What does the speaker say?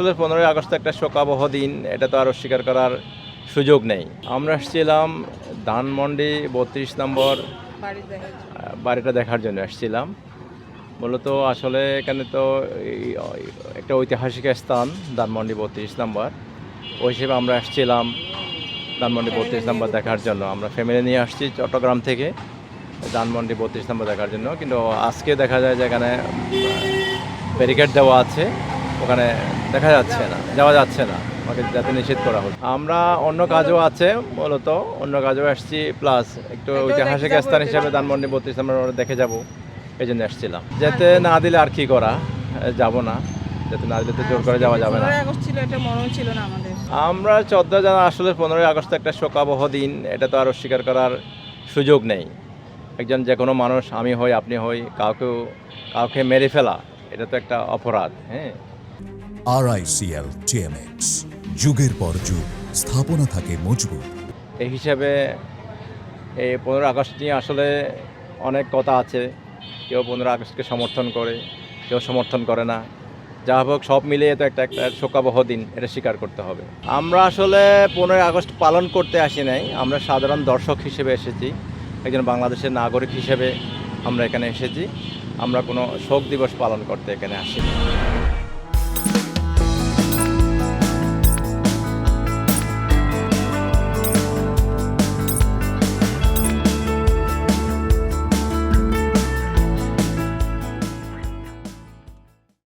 আসলে পনেরোই আগস্ট একটা শোকাবহ দিন, এটা তো আর অস্বীকার করার সুযোগ নেই। আমরা এসেছিলাম ধানমন্ডি বত্রিশ নম্বর বাড়িটা দেখার জন্য এসেছিলাম মূলত আসলে এখানে তো একটা ঐতিহাসিক স্থান, ধানমন্ডি বত্রিশ নম্বর। ওই হিসেবে আমরা এসেছিলাম ধানমন্ডি বত্রিশ নম্বর দেখার জন্য। আমরা ফ্যামিলি নিয়ে আসছি চট্টগ্রাম থেকে ধানমন্ডি বত্রিশ নম্বর দেখার জন্য। কিন্তু আজকে দেখা যায় যে এখানে ব্যারিকেড দেওয়া আছে। ওখানে দেখা যাচ্ছে না যাওয়া যাচ্ছে না আমাকে যাতে নিষেধ করা হচ্ছে আমরা অন্য কাজও আছে মূলত অন্য কাজও আসছি প্লাস একটু ঐতিহাসিক স্থান হিসেবে ধানমন্ডি বত্রিশ আমরা দেখে যাব এই জন্য এসেছিলাম যেতে না দিলে আর কি করা? যাব না। যাতে না দিলে তো জোর করে যাওয়া যাবে না। আমরা চোদ্দ জানা আসলে পনেরোই আগস্ট একটা শোকাবহ দিন এটা তো আর অস্বীকার করার সুযোগ নেই। একজন যে কোনো মানুষ আমি হই আপনি হই কাউকেও কাউকে মেরে ফেলা এটা তো একটা অপরাধ হ্যাঁ? আরআইসিএল টিএমএক্স যুগের পর যুগ, স্থাপনা থাকে মজবুত। এই হিসাবে এই পনেরো আগস্ট নিয়ে আসলে অনেক কথা আছে। কেউ পনেরো আগস্টকে সমর্থন করে, কেউ সমর্থন করে না। যা হোক, সব মিলিয়ে তো একটা একটা শোকাবহ দিন, এটা স্বীকার করতে হবে। আমরা আসলে পনেরোই আগস্ট পালন করতে আসি নাই। আমরা সাধারণ দর্শক হিসেবে এসেছি। একজন বাংলাদেশের নাগরিক হিসেবে আমরা এখানে এসেছি। আমরা কোনো শোক দিবস পালন করতে এখানে আসিনি।